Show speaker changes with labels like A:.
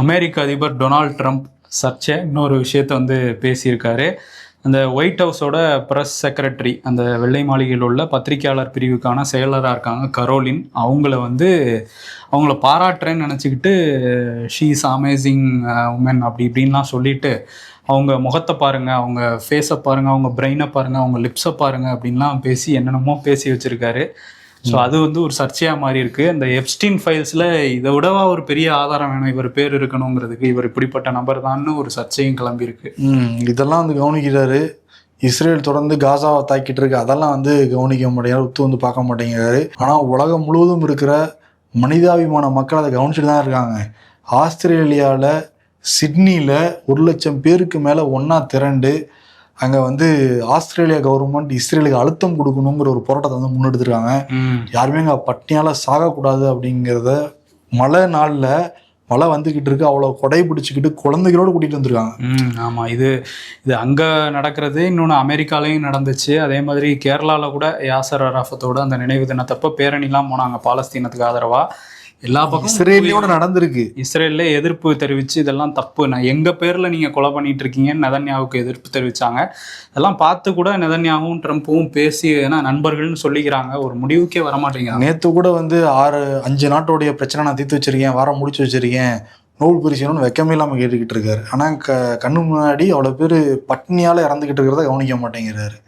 A: அமெரிக்க அதிபர் Donald Trump சர்ச்சை. இன்னொரு விஷயத்த வந்து பேசியிருக்காரு. அந்த ஒயிட் ஹவுஸோட ப்ரெஸ் செக்ரட்டரி அந்த வெள்ளை மாளிகையில் உள்ள பத்திரிகையாளர் பிரிவுக்கான செயலராக இருக்காங்க கரோலின். அவங்கள வந்து அவங்கள பாராட்டுறேன்னு நினச்சிக்கிட்டு she is amazing woman uh, அப்படி இப்படின்லாம் சொல்லிட்டு அவங்க முகத்தை பாருங்கள் அவங்க ஃபேஸை பாருங்கள் அவங்க பிரெயினை பாருங்கள் அவங்க லிப்ஸை பாருங்கள் அப்படின்லாம் பேசி என்னென்னமோ பேசி வச்சுருக்காரு. ஸோ அது வந்து ஒரு சர்ச்சையா மாறி இருக்கு. அந்த எப்ஸ்டீன் ஃபைல்ஸ்ல இதை விடவா ஒரு பெரிய ஆதாரம் வேணும்? இவர் பேர் இருக்கணுங்கிறதுக்கு இவர் இப்படிப்பட்ட நபர் தான்னு ஒரு சர்ச்சையும் கிளம்பி இருக்கு.
B: ம் இதெல்லாம் வந்து கவனிக்கிறாரு. இஸ்ரேல் தொடர்ந்து காசாவை தாக்கிட்டு இருக்கு. அதெல்லாம் வந்து கவனிக்க மாட்டேங்கிறாரு உத்து வந்து பார்க்க மாட்டேங்கிறாரு. ஆனால் உலகம் முழுவதும் இருக்கிற மனிதாபிமான மக்கள் அதை கவனிச்சுட்டு தான் இருக்காங்க. ஆஸ்திரேலியாவில் சிட்னியில் ஒரு லட்சம் பேருக்கு மேலே ஒன்றா திரண்டு அங்கே வந்து ஆஸ்திரேலியா கவர்மெண்ட் இஸ்ரேலுக்கு அழுத்தம் கொடுக்கணுங்கிற ஒரு போராட்டத்தை வந்து முன்னெடுத்துருக்காங்க. யாருமே அங்கே பட்டினியால் சாகக்கூடாது அப்படிங்கிறத மழை நாளில் மழை வந்துக்கிட்டு இருக்கு. அவ்வளோ கொடை பிடிச்சிக்கிட்டு குழந்தைகளோடு கூட்டிகிட்டு வந்திருக்காங்க.
A: ம் ஆமாம் இது இது அங்கே நடக்கிறது இன்னொன்று அமெரிக்காலையும் நடந்துச்சு. அதே மாதிரி கேரளாவில் கூட யாசர் அராஃபத்தோட அந்த நினைவு தினத்தப்ப பேரணிலாம் போனாங்க. பாலஸ்தீனத்துக்கு ஆதரவாக எல்லா பக்கமும்
B: இஸ்ரேலியோட நடந்திருக்கு.
A: இஸ்ரேல்ல எதிர்ப்பு தெரிவித்து இதெல்லாம் தப்பு. நான் எங்கள் பேரில் நீங்கள் கொலை பண்ணிட்டு இருக்கீங்கன்னு நெதன்யாவுக்கு எதிர்ப்பு தெரிவித்தாங்க இதெல்லாம் பார்த்து கூட நெதன்யாவும் ட்ரம்ப்பும் பேசி ஏன்னா நண்பர்கள்னு சொல்லிக்கிறாங்க. ஒரு முடிவுக்கே வரமாட்டேங்கிறாங்க
B: நேற்று கூட வந்து ஆறு அஞ்சு நாட்டோடைய பிரச்சனை நான் தீர்த்து வச்சிருக்கேன் வாரம் முடிச்சு வச்சிருக்கேன். நோபல் பரிசு வெக்கமே இல்லாமல் கேட்டுக்கிட்டு இருக்காரு. ஆனால் க கண்ணு முன்னாடி அவ்வளோ பேர் பட்னியால் இறந்துக்கிட்டு இருக்கிறத கவனிக்க மாட்டேங்கிறாரு.